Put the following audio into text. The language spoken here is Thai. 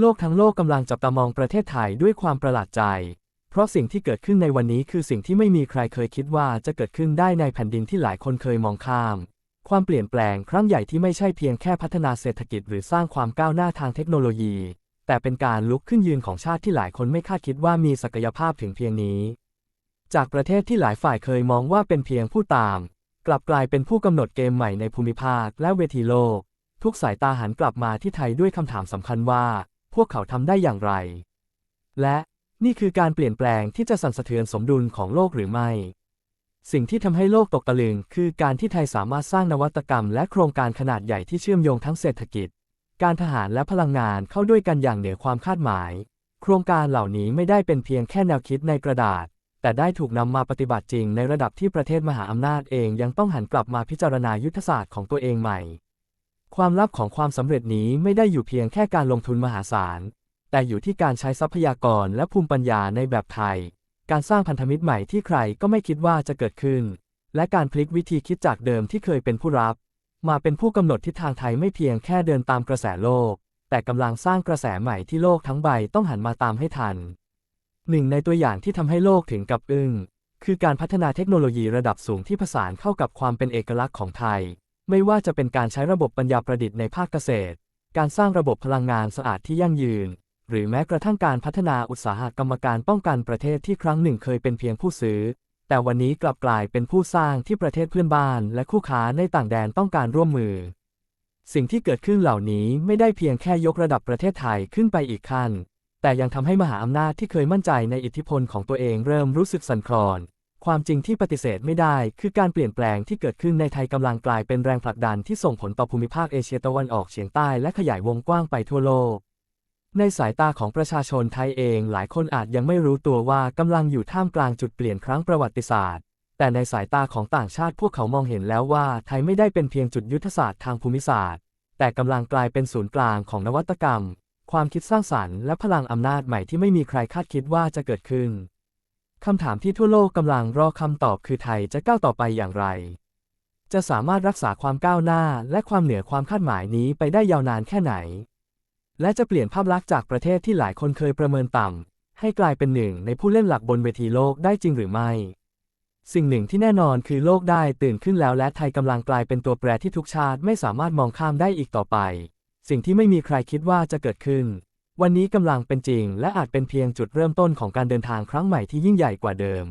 โลกทั้งโลกกำลังจับตามองประเทศไทยด้วยความประหลาดใจ เพราะสิ่งที่เกิดขึ้นในวันนี้คือสิ่งที่ไม่มีใครเคยคิดว่าจะเกิดขึ้นได้ในแผ่นดินที่หลายคนเคยมองข้าม ความเปลี่ยนแปลงครั้งใหญ่ที่ไม่ใช่เพียงแค่พัฒนาเศรษฐกิจหรือสร้างความก้าวหน้าทางเทคโนโลยี แต่เป็นการลุกขึ้นยืนของชาติที่หลายคนไม่คาดคิดว่ามีศักยภาพถึงเพียงนี้ จากประเทศที่หลายฝ่ายเคยมองว่าเป็นเพียงผู้ตาม กลับกลายเป็นผู้กำหนดเกมใหม่ในภูมิภาคและเวทีโลก ทุกสายตาหันกลับมาที่ไทยด้วยคำถามสำคัญว่า พวกเขาทำได้อย่างไร และนี่คือการเปลี่ยนแปลงที่จะสั่นสะเทือนสมดุลของโลกหรือไม่ สิ่งที่ทำให้โลกตกตะลึง คือการที่ไทยสามารถสร้างนวัตกรรม และโครงการขนาดใหญ่ที่เชื่อมโยงทั้งเศรษฐกิจ การทหารและพลังงานเข้าด้วยกันอย่างเหนือความคาดหมาย โครงการเหล่านี้ไม่ได้เป็นเพียงแค่แนวคิดในกระดาษ แต่ได้ถูกนำมาปฏิบัติจริงในระดับที่ประเทศมหาอำนาจเองยังต้องหันกลับมาพิจารณายุทธศาสตร์ของตัวเองใหม่ ความลับของความสำเร็จนี้ไม่ได้อยู่เพียงแค่การลงทุนมหาศาล แต่อยู่ที่การใช้ทรัพยากรและภูมิปัญญาในแบบไทย การสร้างพันธมิตรใหม่ที่ใครก็ไม่คิดว่าจะเกิดขึ้น และการพลิกวิธีคิดจากเดิมที่เคยเป็นผู้รับ มาเป็นผู้กำหนดทิศทางไทยไม่เพียงแค่เดินตามกระแสโลก แต่กำลังสร้างกระแสใหม่ที่โลกทั้งใบต้องหันมาตามให้ทัน หนึ่งในตัวอย่างที่ทำให้โลกถึงกับอึ้งคือการพัฒนาเทคโนโลยีระดับสูงที่ผสานเข้ากับความเป็นเอกลักษณ์ของไทย ไม่ว่าจะเป็นการใช้ระบบปัญญาประดิษฐ์ในภาคเกษตร การสร้างระบบพลังงานสะอาดที่ยั่งยืน หรือแม้กระทั่งการพัฒนาอุตสาหกรรมการป้องกันประเทศที่ครั้งหนึ่งเคยเป็นเพียงผู้ซื้อ แต่วันนี้กลับกลายเป็นผู้สร้างที่ประเทศเพื่อนบ้านและคู่ค้าในต่างแดนต้องการร่วมมือ สิ่งที่เกิดขึ้นเหล่านี้ไม่ได้เพียงแค่ยกระดับประเทศไทยขึ้นไปอีกขั้น แต่ยังทำให้มหาอำนาจที่เคยมั่นใจในอิทธิพลของตัวเองเริ่มรู้สึกสั่นคลอน ความจริงที่ปฏิเสธไม่ได้ คือการเปลี่ยนแปลงที่เกิดขึ้นในไทยกำลังกลายเป็นแรงผลักดันที่ส่งผลต่อภูมิภาคเอเชียตะวันออกเฉียงใต้และขยายวงกว้างไปทั่วโลก ในสายตาของประชาชนไทยเองหลายคนอาจยังไม่รู้ตัวว่ากำลังอยู่ท่ามกลางจุดเปลี่ยนครั้งประวัติศาสตร์ แต่ในสายตาของต่างชาติพวกเขามองเห็นแล้วว่าไทยไม่ได้เป็นเพียงจุดยุทธศาสตร์ทางภูมิศาสตร์ แต่กำลังกลายเป็นศูนย์กลางของนวัตกรรม ความคิดสร้างสรรค์และพลังอำนาจใหม่ที่ไม่มีใครคาดคิดว่าจะเกิดขึ้น คำถามที่ทั่วโลกกำลังรอคำตอบคือไทยจะก้าวต่อไปอย่างไร จะสามารถรักษาความก้าวหน้าและความเหนือความคาดหมายนี้ไปได้ยาวนานแค่ไหน และจะเปลี่ยนภาพลักษณ์จากประเทศที่หลายคนเคยประเมินต่ำ ให้กลายเป็นหนึ่งในผู้เล่นหลักบนเวทีโลกได้จริงหรือไม่ สิ่งหนึ่งที่แน่นอนคือโลกได้ตื่นขึ้นแล้วและไทยกำลังกลายเป็นตัวแปรที่ทุกชาติไม่สามารถมองข้ามได้อีกต่อไป สิ่งที่ไม่มีใครคิดว่าจะเกิดขึ้น วันนี้กำลังเป็นจริง และอาจเป็นเพียงจุดเริ่มต้นของการเดินทางครั้งใหม่ที่ยิ่งใหญ่กว่าเดิม